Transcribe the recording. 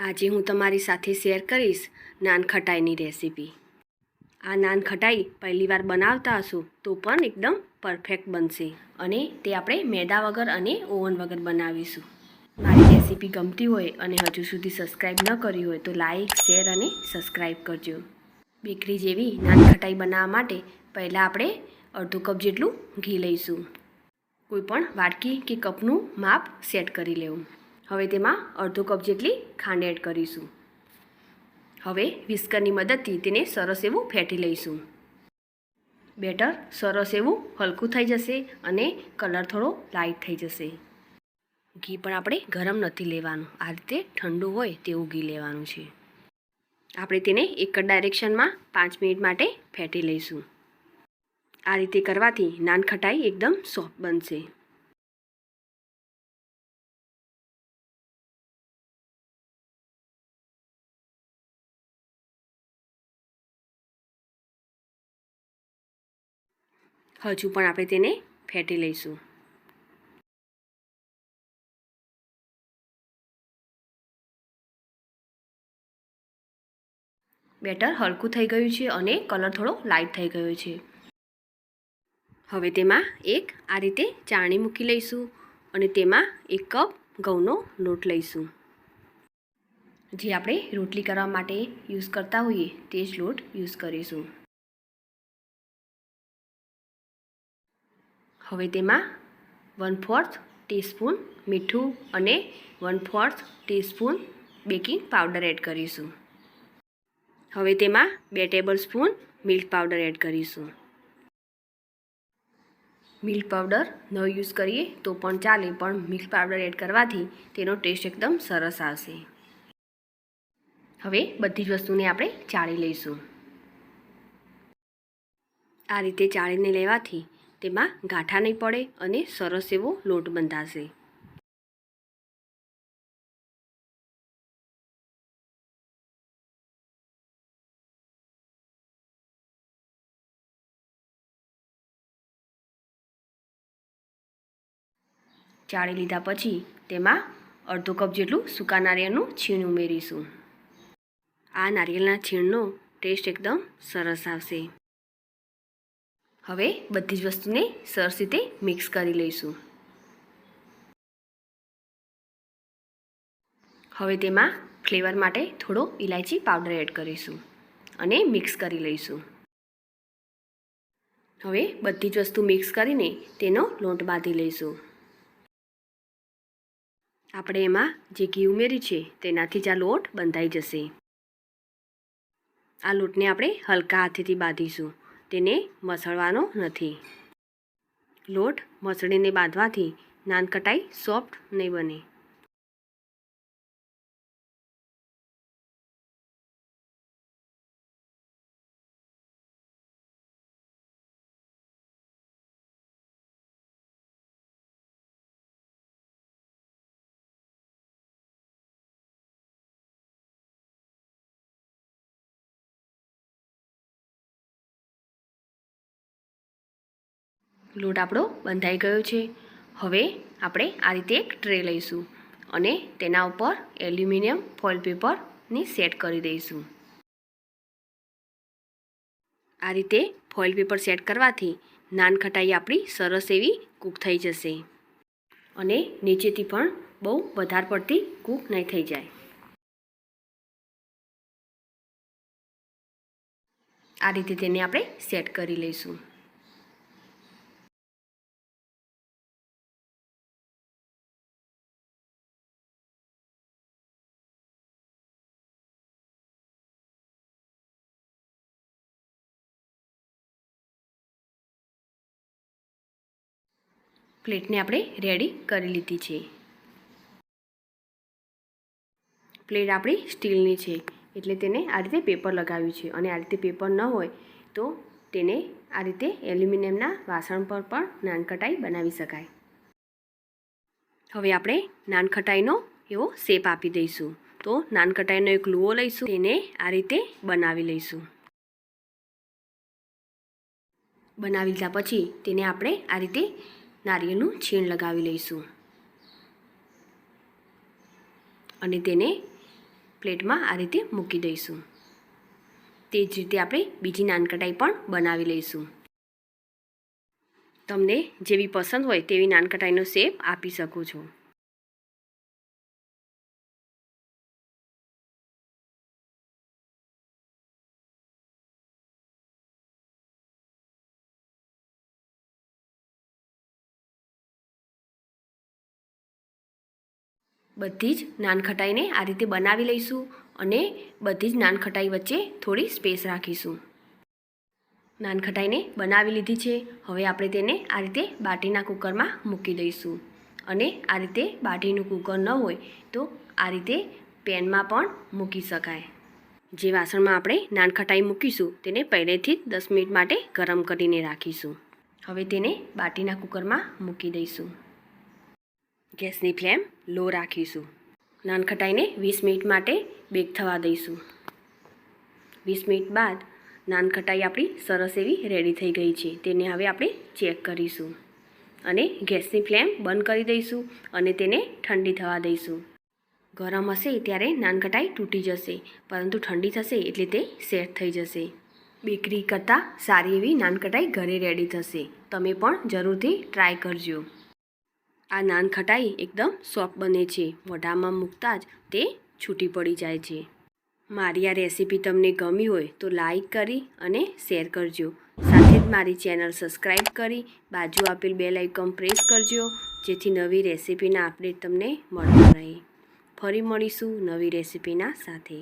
આજે હું તમારી સાથે શેર કરીશ નાનખટાઈની રેસીપી. આ નાનખટાઈ પહેલીવાર બનાવતા હશો તો પણ એકદમ પરફેક્ટ બનશે અને તે આપણે મેદા વગર અને ઓવન વગર બનાવીશું. મારી રેસીપી ગમતી હોય અને હજુ સુધી સબસ્ક્રાઈબ ન કરી હોય તો લાઈક, શેર અને સબસ્ક્રાઈબ કરજો. બેકરી જેવી નાનખટાઈ બનાવવા માટે પહેલાં આપણે અડધો કપ જેટલું ઘી લઈશું. કોઈ પણ વાટકી કે કપનું માપ સેટ કરી લેવું. હવે તેમાં અડધો કપ જેટલી ખાંડ એડ કરીશું. હવે વિસ્કરની મદદથી તેને સરસ એવું ફેંટી લઈશું. બેટર સરસ એવું હલકું થઈ જશે અને કલર થોડો લાઇટ થઈ જશે. ઘી પણ આપણે ગરમ નથી લેવાનું. આ રીતે ઠંડુ હોય તેવું ઘી લેવાનું છે. આપણે તેને એક જ ડાયરેક્શનમાં પાંચ મિનિટ માટે ફેંટી લઈશું. આ રીતે કરવાથી નાન ખટાઈ એકદમ સોફ્ટ બનશે. હજુ પણ આપણે તેને ફેટી લઈશું. બેટર હલકું થઈ ગયું છે અને કલર થોડો લાઇટ થઈ ગયો છે. હવે તેમાં એક આ રીતે ચાણી મૂકી લઈશું અને તેમાં એક કપ ઘઉંનો લોટ લઈશું. જે આપણે રોટલી કરવા માટે યુઝ કરતા હોઈએ તે જ લોટ યુઝ કરીશું. હવે તેમાં વન ફોર્થ ટીસ્પૂન મીઠું અને one fourth teaspoon baking powder add કરીશું. હવે તેમાં બે tablespoon milk powder add કરીશું. મિલ્ક પાવડર ન યુઝ કરીએ તો પણ ચાલે, પણ મિલ્ક પાવડર એડ કરવાથી તેનો ટેસ્ટ એકદમ સરસ આવશે. હવે બધી જ વસ્તુને આપણે ચાળી લઈશું. આ રીતે ચાળીને લેવાથી તેમાં ગાંઠા નહીં પડે અને સરસ એવો લોટ બંધાશે. ચાળી લીધા પછી તેમાં અડધો કપ જેટલું સૂકા નારિયેળનું છીણ ઉમેરીશું. આ નારિયેળના છીણનો ટેસ્ટ એકદમ સરસ આવશે. હવે બધી જ વસ્તુને સરસ રીતે મિક્સ કરી લઈશું. હવે તેમાં ફ્લેવર માટે થોડો ઇલાયચી પાવડર એડ કરીશું અને મિક્સ કરી લઈશું. હવે બધી જ વસ્તુ મિક્સ કરીને તેનો લોટ બાંધી લઈશું. આપણે એમાં જે ઘી ઉમેરી છે તેનાથી જ આ લોટ બંધાઈ જશે. આ લોટને આપણે હલકા હાથેથી બાંધીશું. તેને મસળવાનો નથી. લોટ મસળીને બાંધવાથી નાનકટાઈ સોફ્ટ નહીં બને. લોટ આપણો બંધાઈ ગયો છે. હવે આપણે આ રીતે એક ટ્રે લઈશું અને તેના ઉપર એલ્યુમિનિયમ ફોઇલ પેપરની સેટ કરી દઈશું. આ રીતે ફોઇલ પેપર સેટ કરવાથી નાન ખટાઈ આપણી સરસ એવી કૂક થઈ જશે અને નીચેથી પણ બહુ વધારે પડતી કૂક નહીં થઈ જાય. આ રીતે તેને આપણે સેટ કરી લઈશું. પ્લેટને આપણે રેડી કરી લીધી છે. પ્લેટ આપણી સ્ટીલની છે. એટલે તેને આ રીતે પેપર લગાવ્યું છે. અને આ રીતે પેપર ન હોય તો તેને આ રીતે એલ્યુમિનિયમના વાસણ પર પણ નાનખટાઈ બનાવી શકાય. હવે આપણે નાનખટાઈનો એવો શેપ આપી દઈશું. તો નાનખટાઈનો એક લુઓ લઈશું. તેને આ રીતે બનાવી લઈશું. બનાવી લીધા પછી તેને આપણે આ રીતે નારિયેળનું છીણ લગાવી લઈશું. અને તેને પ્લેટમાં આ રીતે મૂકી દઈશું. તે જ રીતે આપણે બીજી નાનકટાઈ પણ બનાવી લઈશું. તમને જેવી પસંદ હોય તેવી નાનકટાઈનો શેપ આપી શકો છો. બધી જ નાનખટાઈને આ રીતે બનાવી લઈશું અને બધી જ નાનખટાઈ વચ્ચે થોડી સ્પેસ રાખીશું. નાનખટાઈને બનાવી લીધી છે. હવે આપણે તેને આ રીતે બાટીના કુકરમાં મૂકી દઈશું. અને આ રીતે બાટીનું કુકર ન હોય તો આ રીતે પેનમાં પણ મૂકી શકાય. જે વાસણમાં આપણે નાનખટાઈ મૂકીશું તેને પહેલેથી જ દસ મિનિટ માટે ગરમ કરીને રાખીશું. હવે તેને બાટીના કુકરમાં મૂકી દઈશું. ગેસની ફ્લેમ લો રાખીશું. નાનખટાઈને વીસ મિનિટ માટે બેક થવા દઈશું. વીસ મિનિટ બાદ નાનખટાઈ આપણી સરસ એવી રેડી થઈ ગઈ છે. તેને હવે આપણે ચેક કરીશું. અને ગેસની ફ્લેમ બંધ કરી દઈશું અને તેને ઠંડી થવા દઈશું. ગરમ હશે ત્યારે નાનખટાઈ તૂટી જશે, પરંતુ ઠંડી થશે એટલે તે સેટ થઈ જશે. બેકરી કરતાં સારી એવી નાનખટાઈ ઘરે રેડી થશે. તમે પણ જરૂરથી ટ્રાય કરજો. આ નાન ખટાઈ એકદમ સોફ્ટ બને છે. મોઢામાં મૂકતા જ તે છૂટી પડી જાય છે. મારી આ રેસીપી તમને ગમી હોય તો લાઈક કરી અને શેર કરજો. સાથે જ મારી ચેનલ સબસ્ક્રાઈબ કરી બાજુ આપેલ બેલ આઇકન પ્રેસ કરજો, જેથી નવી રેસીપીના અપડેટ તમને મળતા રહે. ફરી મળીશું નવી રેસીપીના સાથે.